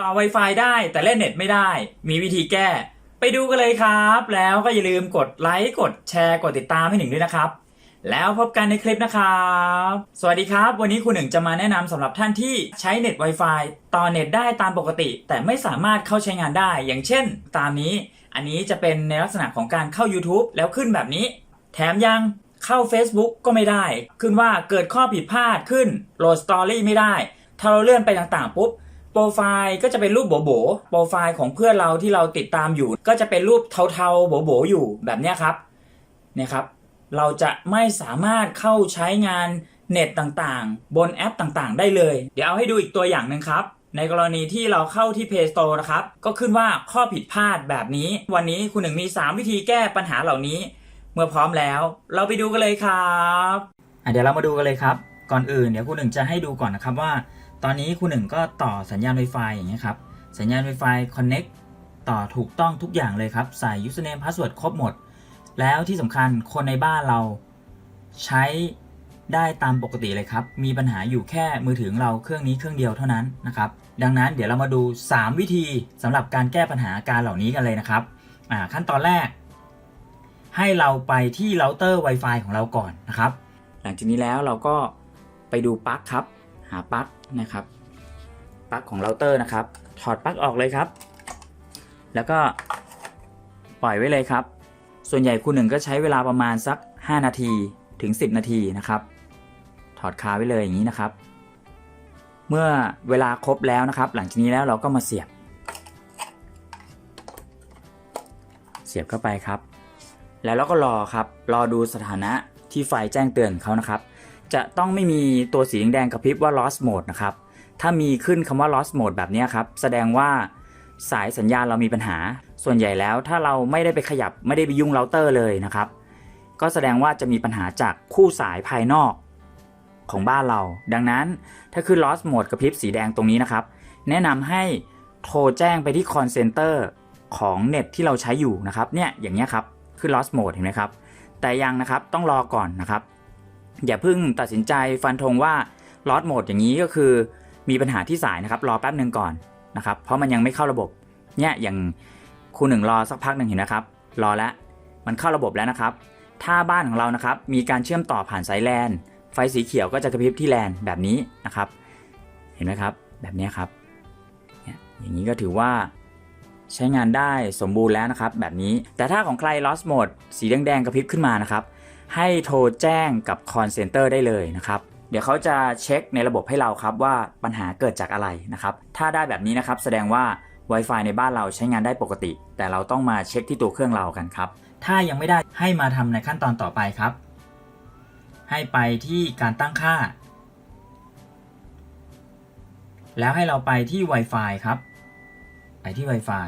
ต่อ Wi-Fi ได้แต่เล่นเน็ตไม่ได้ มีวิธีแก้ ไปดูกันเลยครับ แล้วก็อย่าลืมกดไลค์กดแชร์กดติดตามให้หนึ่งด้วยนะครับ แล้วพบกันในคลิปนะครับ สวัสดีครับ วันนี้คุณหนึ่งจะมาแนะนำสำหรับท่านที่ใช้เน็ต Wi-Fi ต่อเน็ตได้ตามปกติ แต่ไม่สามารถเข้าใช้งานได้ อย่างเช่น ตามนี้ อันนี้จะเป็นในลักษณะของการเข้า YouTube แล้วขึ้นแบบนี้ แถมยังเข้า Facebook ก็ไม่ได้ ขึ้นว่าเกิดข้อผิดพลาดขึ้นโหลดสตอรี่ไม่ได้ ถ้าเราเลื่อนไปต่างๆปุ๊บ โปรไฟล์ก็จะเป็นรูปโบโบโปรไฟล์ของเพื่อนเราที่เราติดตามอยู่ ก็จะเป็นรูปเทาๆโบโบอยู่แบบนี้ครับเนี่ยครับ เราจะไม่สามารถเข้าใช้งานเน็ตต่างๆ บนแอปต่างๆ ได้เลย เดี๋ยวเอาให้ดูอีกตัวอย่างหนึ่งครับ ในกรณีที่เราเข้าที่ Play Store นะครับ ก็ขึ้นว่าข้อผิดพลาดแบบนี้ วันนี้คุณหนึ่งมี 3 วิธีแก้ปัญหาเหล่านี้ เมื่อพร้อมแล้ว เราไปดูกันเลยครับเดี๋ยวเรามาดูกันเลยครับ ก่อนอื่นเดี๋ยวคุณหนึ่งจะให้ดูก่อนนะครับว่า ตอนนี้คุณหนึ่งก็ต่อสัญญาณ Wi-Fi อย่างเงี้ยครับ สัญญาณ Wi-Fi Connect ต่อถูกต้องทุกอย่างเลยครับ ใส่ username password ครบหมด แล้วที่สำคัญคนในบ้านเราใช้ได้ตามปกติเลยครับ มีปัญหาอยู่แค่มือถือของเราเครื่องนี้เครื่องเดียวเท่านั้นนะครับ ดังนั้นเดี๋ยวเรามาดู 3 วิธีสำหรับการแก้ปัญหาการเหล่านี้กันเลยนะครับขั้นตอนแรก ให้เราไปที่เราเตอร์ Wi-Fi ของเราก่อนนะครับ หลังจากนี้แล้วเราก็ไปดูปลั๊กครับ หาปลั๊กนะครับปลั๊กของเราเตอร์นะครับ ถอดปลั๊กออกเลยครับ แล้วก็ปล่อยไว้เลยครับ ส่วนใหญ่คุณหนึ่งก็ใช้เวลาประมาณสัก 5 นาทีถึง 10 นาทีนะครับ ถอดคาไว้เลยอย่างนี้นะครับ เมื่อเวลาครบแล้วนะครับ หลังจากนี้แล้วเราก็มาเสียบ เสียบเข้าไปครับ แล้วเราก็รอครับ รอดูสถานะที่ไฟแจ้งเตือนเขานะครับ จะต้องไม่มีตัวสีแดงกระพริบว่า lost mode นะครับ ถ้ามีขึ้นคำว่า lost mode แบบนี้ครับ แสดงว่าสายสัญญาณเรามีปัญหา ส่วนใหญ่แล้วถ้าเราไม่ได้ไปขยับไม่ได้ไปยุ่งเราเตอร์เลยนะครับ ก็แสดงว่าจะมีปัญหาจากคู่สายภายนอกของบ้านเรา ดังนั้นถ้าขึ้น lost mode กระพริบสีแดงตรงนี้นะครับ แนะนำให้โทรแจ้งไปที่ call center ของเน็ตที่เราใช้อยู่นะครับ เนี่ยอย่างเงี้ยครับ ขึ้น lost mode เห็นไหมครับ แต่ยังนะครับต้องรอก่อนนะครับ อย่าเพิ่งตัดสินใจฟันธงว่า lost mode อย่างนี้ก็คือมีปัญหาที่สายนะครับ รอแป๊บหนึ่งก่อนนะครับ เพราะมันยังไม่เข้าระบบเนี่ยอย่างคุณหนึ่งรอสักพักหนึ่งเห็นนะครับ รอแล้วมันเข้าระบบแล้วนะครับ ถ้าบ้านของเรานะครับมีการเชื่อมต่อผ่านสายแลนไฟสีเขียวก็จะกระพริบที่แลนแบบนี้นะครับ เห็นไหมครับ แบบนี้ครับอย่างนี้ก็ถือว่าใช้งานได้สมบูรณ์แล้วนะครับ แบบนี้แต่ถ้าของใคร lost mode สีแดงๆกระพริบขึ้นมานะครับ ให้โทรแจ้งกับ call center ได้เลยนะครับ เดี๋ยวเขาจะเช็คในระบบให้เราครับว่าปัญหาเกิดจากอะไรนะครับ ถ้าได้แบบนี้นะครับแสดงว่า Wi-Fi ในบ้านเราใช้งานได้ปกติ แต่เราต้องมาเช็คที่ตัวเครื่องเรากันครับ ถ้ายังไม่ได้ให้มาทำในขั้นตอนต่อไปครับ ให้ไปที่การตั้งค่า แล้วให้เราไปที่ Wi-Fi ครับ ไปที่ Wi-Fi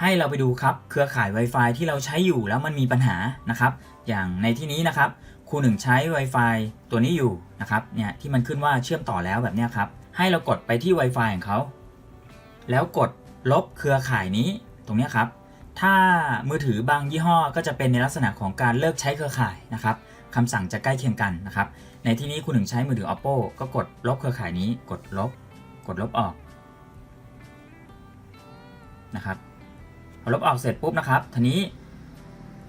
ให้เราไปดูครับเครือข่าย Wi-Fi ที่เราใช้อยู่แล้วมันมีปัญหานะครับ อย่างในที่นี้นะครับครูหนึ่งใช้ Wi-Fi ตัวนี้อยู่นะครับเนี่ยที่มันขึ้นว่าเชื่อมต่อแล้วแบบนี้ครับ ให้เรากดไปที่ Wi-Fi ของเขาแล้วกดลบเครือข่ายนี้ตรงนี้ครับ ถ้ามือถือบางยี่ห้อก็จะเป็นในลักษณะของการเลิกใช้เครือข่ายนะครับคำสั่งจะใกล้เคียงกันนะครับ ในที่นี้คุณหนึ่งใช้มือถือ oppo ก็กดลบเครือข่ายนี้ กดลบ กดลบออกนะครับ ลบออกเสร็จปุ๊บนะครับทีนี้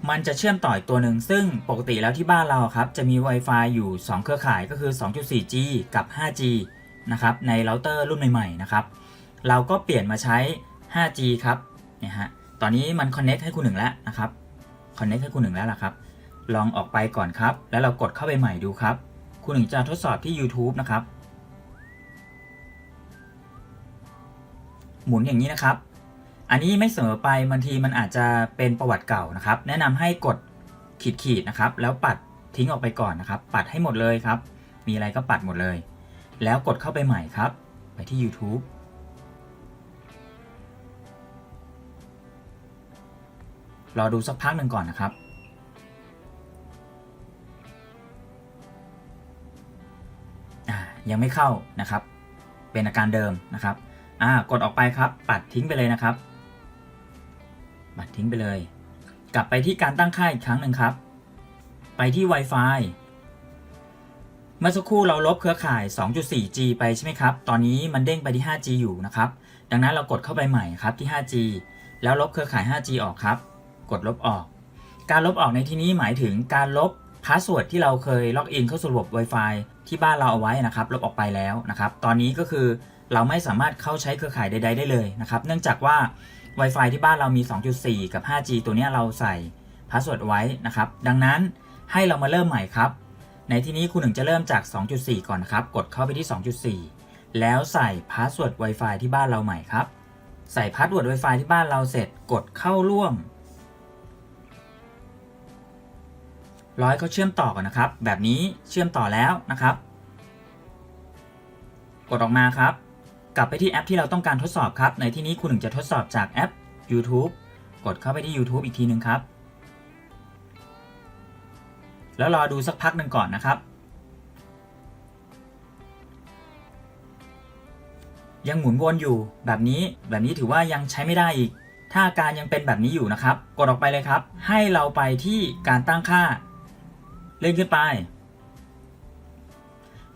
มันจะเชื่อมต่ออีกตัวหนึ่ง ซึ่งปกติแล้วที่บ้านเราครับ จะมี Wi-Fi อยู่ 2 เครือข่ายก็คือ 2.4G กับ 5G นะครับ ในเราเตอร์รุ่นใหม่ๆ นะครับ เราก็เปลี่ยนมาใช้ 5G ครับเนี่ยฮะตอนนี้มัน Connect ให้คุณหนึ่งแล้วนะครับ Connect ให้คุณหนึ่งแล้วล่ะครับ ลองออกไปก่อนครับ แล้วเรากดเข้าไปใหม่ดูครับ คุณหนึ่งจะทดสอบที่ YouTube นะครับ หมุนอย่างนี้นะครับ อันนี้ไม่เสมอไปบางทีมันอาจจะเป็นประวัติเก่านะครับ แนะนำให้กดขีดขีดๆนะครับ แล้วปัดทิ้งออกไปก่อนนะครับ ปัดให้หมดเลยครับ มีอะไรก็ปัดหมดเลย แล้วกดเข้าไปใหม่ครับ ไปที่ YouTube รอดูสักพักหนึ่งก่อนนะครับอ่ายังไม่เข้านะครับ เป็นอาการเดิมนะครับ อ่ากดออกไปครับ ปัดทิ้งไปเลยนะครับ ปัดทิ้งไปเลย กลับไปที่การตั้งค่าอีกครั้งหนึ่งครับ ไปที่ Wi-Fi เมื่อสักครู่เราลบเครือข่าย 2.4G ไปใช่ไหมครับ ตอนนี้มันเด้งไปที่ 5G อยู่นะครับ ดังนั้นเรากดเข้าไปใหม่ครับที่ 5G แล้วลบเครือข่าย 5G ออกครับ กดลบออก การลบออกในที่นี้หมายถึงการลบพาสเวิร์ดที่เราเคยล็อกอินเข้าสู่ระบบ Wi-Fi ที่บ้านเราเอาไว้นะครับ ลบออกไปแล้วนะครับ ตอนนี้ก็คือเราไม่สามารถเข้าใช้เครือข่ายใด ๆ ได้เลยนะครับ เนื่องจากว่า Wi-Fi ที่บ้านเรามี 2.4 กับ 5G ตัวนี้เราใส่พาสเวิร์ดไว้นะครับ ดังนั้นให้เรามาเริ่มใหม่ครับ ในที่นี้คุณหนึ่งจะเริ่มจาก 2.4 ก่อนนะครับ กดเข้าไปที่ 2.4 แล้วใส่พาสเวิร์ด Wi-Fi ที่บ้านเราใหม่ครับ ใส่พาสเวิร์ด Wi-Fi ที่บ้านเราเสร็จกดเข้าร่วมร้อยเขาเชื่อมต่อก่อนนะครับ แบบนี้เชื่อมต่อแล้วนะครับ กดออกมาครับ กลับไปที่แอปที่เราต้องการทดสอบครับ ในที่นี้คุณหนึ่งจะทดสอบจากแอป YouTube กดเข้าไปที่ YouTube อีกทีหนึ่งครับ แล้วรอดูสักพักหนึ่งก่อนนะครับ ยังหมุนวนอยู่แบบนี้แบบนี้ถือว่ายังใช้ไม่ได้อีก ถ้าอาการยังเป็นแบบนี้อยู่นะครับ กดออกไปเลยครับ ให้เราไปที่การตั้งค่า เลื่อนขึ้นไป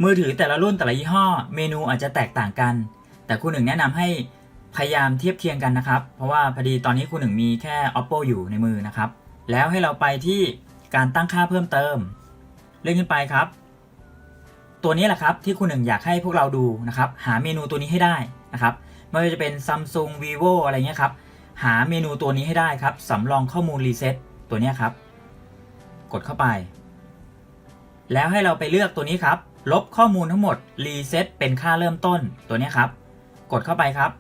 มือถือแต่ละรุ่นแต่ละยี่ห้อ เมนูอาจจะแตกต่างกัน แต่คุณหนึ่งแนะนำให้พยายามเทียบเคียงกันนะครับ เพราะว่าพอดีตอนนี้คุณหนึ่งมีแค่ oppo อยู่ในมือนะครับ แล้วให้เราไปที่การตั้งค่าเพิ่มเติม เลื่อนขึ้นไปครับ ตัวนี้แหละครับที่คุณหนึ่งอยากให้พวกเราดูนะครับ หาเมนูตัวนี้ให้ได้นะครับไม่ว่าจะเป็น Samsung Vivo อะไรเงี้ยครับ หาเมนูตัวนี้ให้ได้ครับสำรองข้อมูลรีเซ็ตตัวนี้ครับ กดเข้าไป แล้วให้เราไปเลือกตัวนี้ครับ ลบข้อมูลทั้งหมดรีเซ็ตเป็นค่าเริ่มต้นตัวนี้ครับ กดเข้าไปครับ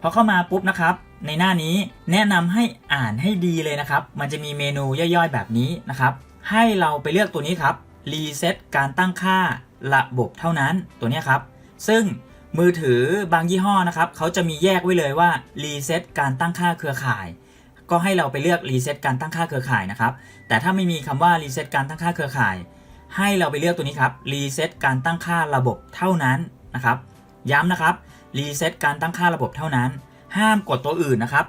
พอเข้ามาปุ๊บนะครับ ในหน้านี้แนะนำให้อ่านให้ดีเลยนะครับ มันจะมีเมนูย่อยๆแบบนี้นะครับ ให้เราไปเลือกตัวนี้ครับรีเซ็ตการตั้งค่าระบบเท่านั้นตัวนี้ครับ ซึ่งมือถือบางยี่ห้อนะครับเขาจะมีแยกไว้เลยว่ารีเซ็ตการตั้งค่าเครือข่าย ก็ให้เราไปเลือกรีเซ็ตการตั้งค่าเครือข่ายนะครับ แต่ถ้าไม่มีคำว่ารีเซ็ตการตั้งค่าเครือข่าย ให้เราไปเลือกตัวนี้ครับรีเซ็ตการตั้งค่าระบบเท่านั้นนะครับ ย้ำนะครับรีเซ็ตการตั้งค่าระบบเท่านั้น ห้ามกดตัวอื่นนะครับ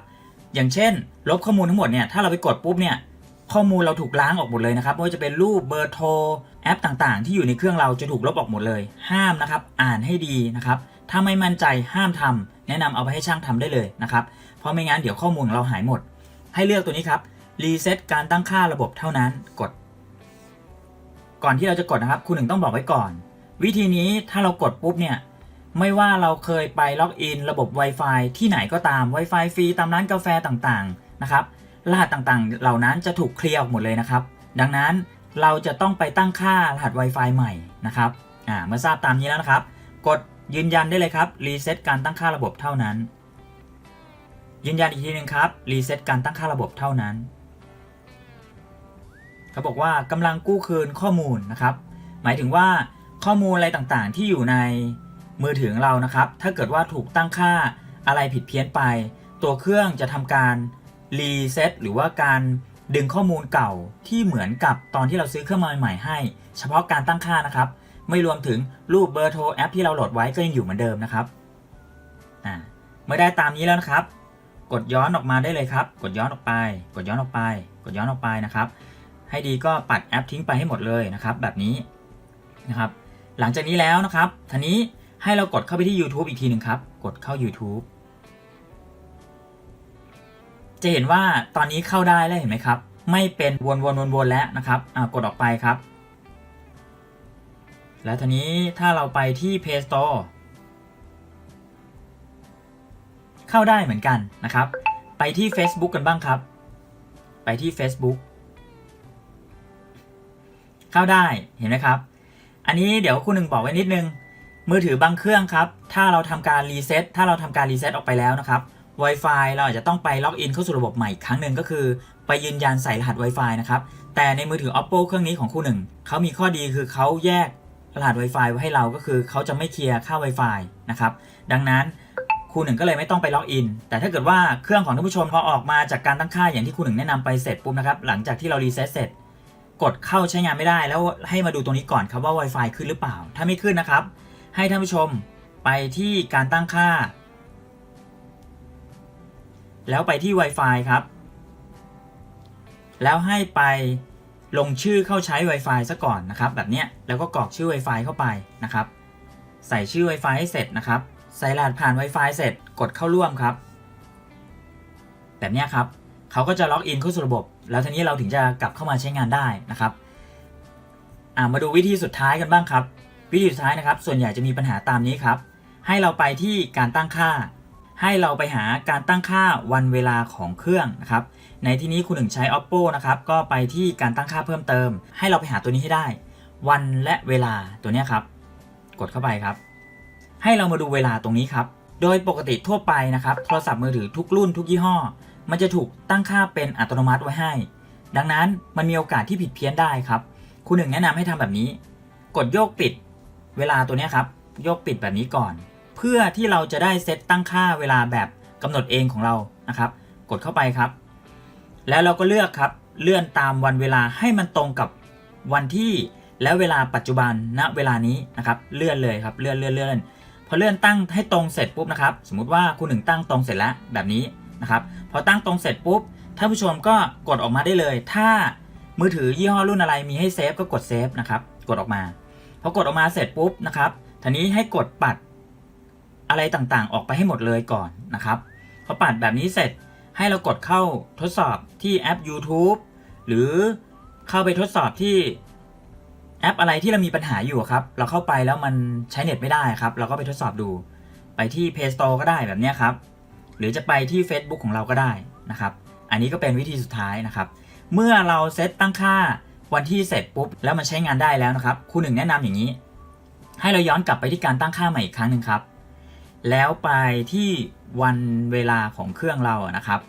อย่างเช่น ลบข้อมูลทั้งหมดเนี่ยถ้าเราไปกดปุ๊บเนี่ยข้อมูลเราถูกล้างออกหมดเลยนะครับไม่ว่าจะเป็นรูปเบอร์โทรแอปต่างๆ ที่อยู่ในเครื่องเราจะถูกลบออกหมดเลย ห้ามนะครับ อ่านให้ดีนะครับ ถ้าไม่มั่นใจห้ามทำแนะนำเอาไปให้ช่างทำได้เลยนะครับ เพราะไม่งั้นเดี๋ยวข้อมูลเราหายหมด ให้เลือกตัวนี้ครับรีเซ็ตการตั้งค่าระบบเท่านั้นกด ก่อนที่เราจะกดนะครับ คุณหนึ่งต้องบอกไว้ก่อน วิธีนี้ถ้าเรากดปุ๊บเนี่ย ไม่ว่าเราเคยไปล็อกอินระบบ Wi-Fi ที่ไหนก็ตาม Wi-Fi ฟรีตามร้านกาแฟต่างๆนะครับรหัสต่างๆ เหล่านั้นจะถูกเคลียร์ออกหมดเลยนะครับ ดังนั้นเราจะต้องไปตั้งค่ารหัส Wi-Fi ใหม่นะครับอ่าเมื่อทราบตามนี้แล้วนะครับ กดยืนยันได้เลยครับรีเซ็ตการตั้งค่าระบบเท่านั้น ยืนยันอีกทีหนึ่งครับรีเซ็ตการตั้งค่าระบบเท่านั้นเขาบอกว่ากำลังกู้คืนข้อมูลนะครับ หมายถึงว่าข้อมูลอะไรต่างๆ ที่อยู่ใน มือถือของเรานะครับ ถ้าเกิดว่าถูกตั้งค่าอะไรผิดเพี้ยนไป ตัวเครื่องจะทำการรีเซ็ตหรือว่าการดึงข้อมูลเก่าที่เหมือนกับตอนที่เราซื้อเครื่องมาใหม่ให้ เฉพาะการตั้งค่านะครับ ไม่รวมถึงรูปเบอร์โทรแอปที่เราโหลดไว้ก็ยังอยู่เหมือนเดิมนะครับอ่าเมื่อได้ตามนี้แล้วนะครับ กดย้อนออกมาได้เลยครับ กดย้อนออกไป กดย้อนออกไป กดย้อนออกไปนะครับ ให้ดีก็ปัดแอปทิ้งไปให้หมดเลยนะครับ แบบนี้นะครับ หลังจากนี้แล้วนะครับทีนี้ ให้เรากดเข้าไปที่ YouTube อีกทีหนึ่งครับ กดเข้า YouTube จะเห็นว่าตอนนี้เข้าได้แล้วเห็นไหมครับ ไม่เป็นวนวนวนวนแล้วนะครับอ่ากดออกไปครับ แล้วทีนี้ถ้าเราไปที่ Play Store เข้าได้เหมือนกันนะครับ ไปที่ Facebook กันบ้างครับ ไปที่ Facebook เข้าได้เห็นไหมครับ อันนี้เดี๋ยวคุณหนึ่งบอกไว้นิดนึง มือถือบางเครื่องครับ ถ้าเราทำการรีเซ็ตถ้าเราทำการรีเซ็ตออกไปแล้วนะครับ Wi-Fi เราอาจจะต้องไปล็อกอินเข้าสู่ระบบใหม่อีกครั้งหนึ่งก็คือ ไปยืนยันใส่รหัส Wi-Fi นะครับ แต่ในมือถือ Oppo เครื่องนี้ของคุณหนึ่งเขามีข้อดีคือเขาแยกรหัส Wi-Fi ไว้ให้เราก็คือเขาจะไม่เคลียร์ค่า Wi-Fi นะครับ ดังนั้นคุณหนึ่งก็เลยไม่ต้องไปล็อกอิน แต่ถ้าเกิดว่าเครื่องของท่านผู้ชมพอออกมาจากการตั้งค่าอย่างที่คุณหนึ่งแนะนำไปเสร็จปุ๊บนะครับ หลังจากที่เรารีเซ็ตเสร็จ กดเข้าใช้งานไม่ได้แล้วให้มาดูตรงนี้ก่อนครับว่า Wi-Fi ขึ้นหรือเปล่า ถ้าไม่ขึ้นนะครับ ให้ท่านผู้ชมไปที่การตั้งค่า แล้วไปที่ Wi-Fi ครับ แล้วให้ไปลงชื่อเข้าใช้ Wi-Fi ซะก่อนนะครับ แบบเนี้ยแล้วก็กรอกชื่อ Wi-Fi เข้าไปนะครับ ใส่ชื่อ Wi-Fi ให้เสร็จนะครับ ใส่รหัสผ่าน Wi-Fi เสร็จกดเข้าร่วมครับ แบบเนี้ยครับเขาก็จะล็อกอินเข้าสู่ระบบ แล้วทีนี้เราถึงจะกลับเข้ามาใช้งานได้นะครับอ่ามาดูวิธีสุดท้ายกันบ้างครับ วิธีสุดท้ายนะครับ ส่วนใหญ่จะมีปัญหาตามนี้ครับ ให้เราไปที่การตั้งค่า ให้เราไปหาการตั้งค่าวันเวลาของเครื่องนะครับ ในที่นี้คุณหนึ่งใช้ oppo นะครับ ก็ไปที่การตั้งค่าเพิ่มเติม ให้เราไปหาตัวนี้ให้ได้ วันและเวลาตัวนี้ครับ กดเข้าไปครับ ให้เรามาดูเวลาตรงนี้ครับ โดยปกติทั่วไปนะครับ โทรศัพท์มือถือทุกรุ่นทุกยี่ห้อ มันจะถูกตั้งค่าเป็นอัตโนมัติไว้ให้ ดังนั้นมันมีโอกาสที่ผิดเพี้ยนได้ครับ คุณหนึ่งแนะนำให้ทำแบบนี้ กดโยกปิด เวลาตัวนี้ครับโยกปิดแบบนี้ก่อน เพื่อที่เราจะได้เซตตั้งค่าเวลาแบบกำหนดเองของเรานะครับ กดเข้าไปครับ แล้วเราก็เลือกครับเลื่อนตามวันเวลาให้มันตรงกับวันที่และเวลาปัจจุบันณเวลานี้นะครับเลื่อนเลยครับเลื่อนเลื่อนเลื่อนพอเลื่อนตั้งให้ตรงเสร็จปุ๊บนะครับ สมมุติว่าคุณหนึ่งตั้งตรงเสร็จแล้วแบบนี้นะครับพอตั้งตรงเสร็จปุ๊บท่านผู้ชมก็กดออกมาได้เลย ถ้ามือถือยี่ห้อรุ่นอะไรมีให้เซฟก็กดเซฟนะครับกดออกมา พอกดออกมาเสร็จปุ๊บนะครับทีนี้ให้กดปัดอะไรต่างๆ ออกไปให้หมดเลยก่อนนะครับพอปัดแบบนี้เสร็จให้เรากดเข้าทดสอบที่แอป YouTube หรือเข้าไปทดสอบที่แอปอะไรที่เรามีปัญหาอยู่ครับ เราเข้าไปแล้วมันใช้เน็ตไม่ได้ครับ เราก็ไปทดสอบดู ไปที่ Play Store ก็ได้แบบนี้ครับ หรือจะไปที่ Facebook ของเราก็ได้นะครับ อันนี้ก็เป็นวิธีสุดท้ายนะครับ เมื่อเราเซตตั้งค่า วันที่เสร็จปุ๊บแล้วมันใช้งานได้แล้วนะครับครูหนึ่งแนะนำอย่างนี้ ให้เราย้อนกลับไปที่การตั้งค่าใหม่อีกครั้งหนึ่งครับ แล้วไปที่วันเวลาของเครื่องเราอะนะครับ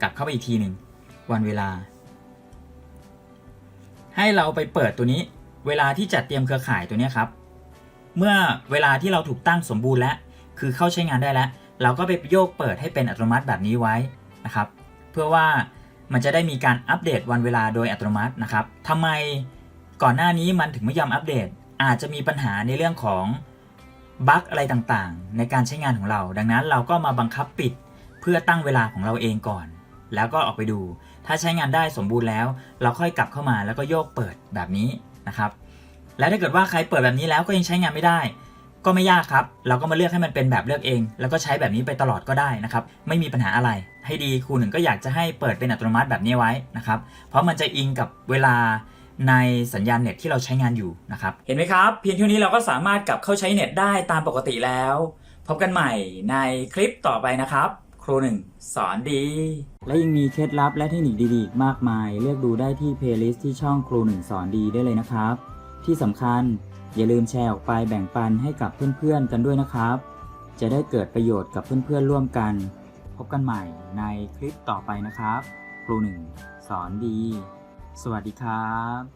กลับเข้าไปอีกทีหนึ่งวันเวลา ให้เราไปเปิดตัวนี้ เวลาที่จัดเตรียมเครือข่ายตัวนี้ครับ เมื่อเวลาที่เราถูกตั้งสมบูรณ์แล้วคือเข้าใช้งานได้แล้ว เราก็ไปโยกเปิดให้เป็นอัตโนมัติแบบนี้ไว้นะครับ เพื่อว่า มันจะได้มีการอัปเดตวันเวลาโดยอัตโนมัตินะครับทำไมก่อนหน้านี้มันถึงไม่ยอมอัปเดต อาจจะมีปัญหาในเรื่องของบั๊กอะไรต่างๆ ในการใช้งานของเรา ดังนั้นเราก็มาบังคับปิดเพื่อตั้งเวลาของเราเองก่อน แล้วก็ออกไปดู ถ้าใช้งานได้สมบูรณ์แล้ว เราค่อยกลับเข้ามาแล้วก็โยกเปิดแบบนี้นะครับ และถ้าเกิดว่าใครเปิดแบบนี้แล้วก็ยังใช้งานไม่ได้ ก็ไม่ยากครับ เราก็มาเลือกให้มันเป็นแบบเลือกเอง แล้วก็ใช้แบบนี้ไปตลอดก็ได้นะครับ ไม่มีปัญหาอะไร ให้ดีครูหนึ่งก็อยากจะให้เปิดเป็นอัตโนมัติแบบนี้ไว้นะครับ เพราะมันจะอิงกับเวลาในสัญญาณเน็ตที่เราใช้งานอยู่นะครับ เห็นไหมครับ เพียงเท่านี้เราก็สามารถกลับเข้าใช้เน็ตได้ตามปกติแล้ว พบกันใหม่ในคลิปต่อไปนะครับ ครูหนึ่งสอนดี และยังมีเคล็ดลับและเทคนิคดีๆ มากมาย เลือกดูได้ที่เพลย์ลิสต์ที่ช่องครูหนึ่งสอนดีได้เลยนะครับ ที่สำคัญ อย่าลืมแชร์ออกไปแบ่งปันให้กับเพื่อนๆกันด้วยนะครับ จะได้เกิดประโยชน์กับเพื่อนๆร่วมกัน พบกันใหม่ในคลิปต่อไปนะครับ ครูหนึ่งสอนดี สวัสดีครับ